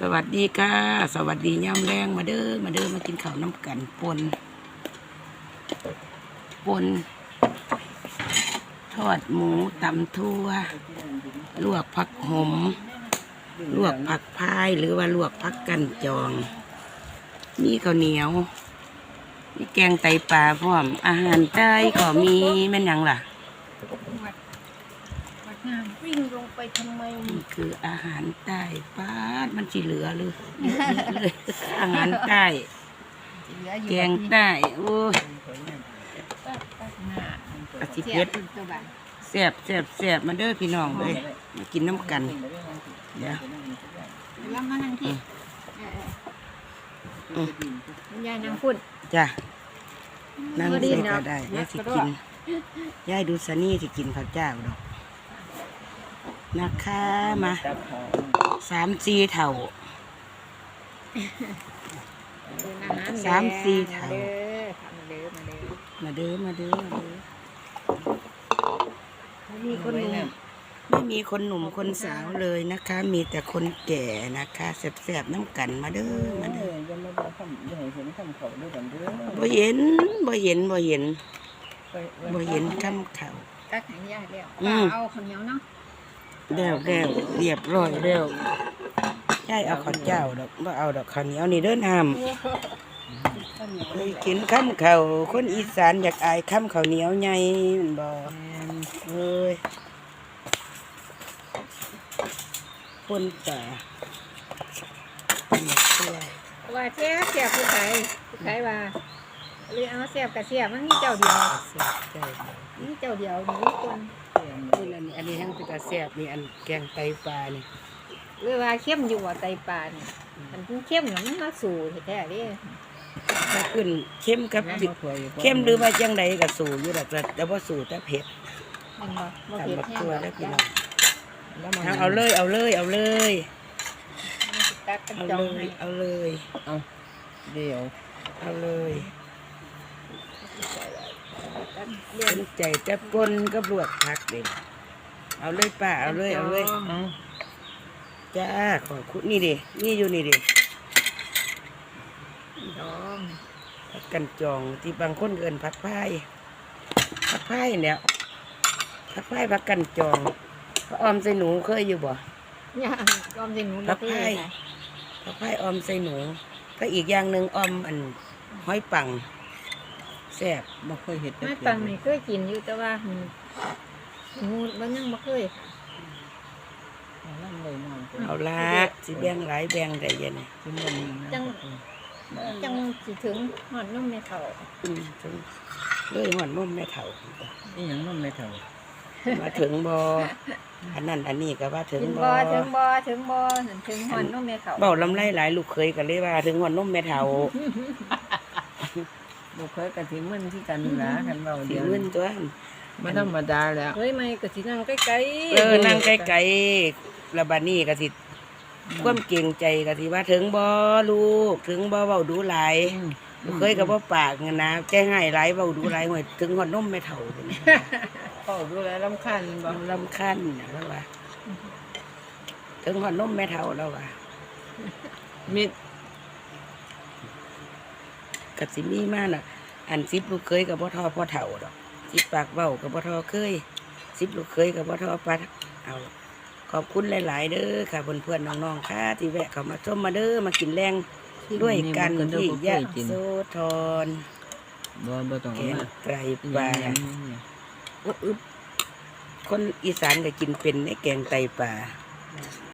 สวัสดีค่ะ สวัสดีย่ำแรงมาเด้อมาเด้อมากินข้าวน้ำกันปนปนทอดหมูตำทั่ว ลวกผักหอมลวกผักพายหรือว่าลวกผักกันจอง มีข้าวเหนียว มีแกงไตปลาพร้อม อาหารใต้ก็มีแม่นยังล่ะ น้ำวิ่งลงไปทำไมนี่คืออาหารใต้ป้าดมันสิเหลือหรือเยอะๆเลย อาหารใต้ เหลืออยู่แกงใต้โอ้ยตักตักหน้าอาสิเสีเพ็ยดบตัวบ้านแซ่บแซ่บแซ่บมาเด้อพี่น้องเลยมากินน้ำกัน เดี๋ยวแล้วมานั่งที่อืมคุณยายนั่งพูดจ้ะนั่งบ่ดีใส่เนาะก็ได้นัยายกสิกระโดกิดนยายดูสนี่สิกินผักเจ้าดอก นะคะมาสามสี่เท่าเป็นอาหารสามสี่เท่าเด้อค่ะมาเด้อมาเด้อมาเด้อมาเด้อมาเด้อมีคนหนุ่มไม่มีคนหนุ่มคนสาวเลยนะคะ มีแต่คนแก่นะคะแซ่บๆน้ำกันมาเด้อมาเด้อจะมาบอกคำจะให้เห็นคำเขาด้วยกันเด้อบ่เห็นบ่เห็นบ่เห็นไปบ่เห็นคำเขาตักให้ยายแล้วอืมเอาข้าวเหนียวเนาะ แล้วแล้วเรียบร้อยแล้วยายเอาข้าวเจ้าดอกบ่เอาดอกข้าวเหนียวนี่เด้อน้ำเคยกินคำเขาคนอีสานอยากอายคำข้าวเหนียวใหญ่มันบ่เอ้ยคนป่าเป็นตัวว่าเสียบเสียบผู้ไทยผู้ไทยว่าหรือเอาเสียบกับเสียบมันมีเจ้าเดียวเสียใจมีเจ้าเดียวมีคน นี่ละนี่อันนี้ทั้งเป็นตาแซ่บนี่อันแกงไตปลานี่หรือว่าเข้มอยู่ว่าไตปลาเนี่ยมันเข้มเนี่ยมันมาสู่แท้ๆเดิถ้าขึ้นเข้มกับดิเข้มหรือว่าจังใดก็สู่อยู่ดอกแต่แต่ว่าสู่แต่เผ็ดมันบ่บ่ตามเผ็ดบักแห้งตัวหรแล้อวกพี่จ้ะน้องเอาเอาเลยเอาเลยเอาเลยตักกันเอาจอเลงให้ยเอาเลยเอาเดี๋ยวเอาเลยตัก เรียสนนใจจะปนกับลวกผักเด็เอาเลยป้าเอาเลยเอาเลยเอาจ้าขอบคุณนี่ดินี่อยู่นี่ดิดองผักกันจองที่บางคนเอินผักพายผักพายเนี่ยผักพายผักกันจองพระออมใส่หนูเคยอยู่บ่ย่างยอมสิหนูครับ่บเคยนะผักพายออมใส่หนูก็อีกอย่างหนึ่งออมอันห้อยปัง แซ่บบ่เคยเห็นไม่ปังนี่เคยกินอยู่แต่ว่าหนูหนูบ่ยังบ่เคยนั่งเลยนอนเอาละสิแบ่งหลายแบ่งได้ยันกินมันนะจังจังสิถึงหอดนุ่มในเขาอืมถึงเลยหอนนมแม่เฒ่านี่ยังนั่นไม่เท่ามาถึงบออันนั้นอันนี้ก็ว่าถึงถึงบบ่อถึงบ่ถึงบ่ถึงหอดนุ่มในเขาเบาลำไรหลายลูกเคยกันเลยว่า ถึงหอนนมแม่เฒ่า บ่เคยกะทิมันที่กันนะกันเราสิเดียวเงินตัวไม่ธรรมดาแล้วเฮ้ยไม่ก็สินั่งใกล้ๆเออนั่งไกลๆระบาดนี้ก็สิความเก่งใจก็สิว่าถึงบอลูกถึงบอเบาดูหลายลูกเคยกับบ่ปากเงินนะแก้ให้หลายเบาดูหลายหน่อยถึงหอนนมแม่เฒ่าพุ่นน่ะเข้าดูแลลำคัญบ่ลำคันนะแล้วว่าถึงหอนนมแม่เฒ่าแล้วว่ามิด กับสิมีมาน่ะ อันสิบลูกเคยกับพ่อทอพ่อเฒ่าดอกสิบปากเบ้ากับพ่อทอเคยสิบลูกเคยกับพ่อทอปาเอาขอบคุณหลาย ๆ เด้อค่ะเพื่อนๆน้องๆค่ะที่แวะเข้ามาชมมาเด้อมากินแรงด้วยกันที่ยะโสธรบ่บ่ต้องแกงมาไตรปลาอึ๊บคนอีสานก็กินเป็นในแกงไตปลา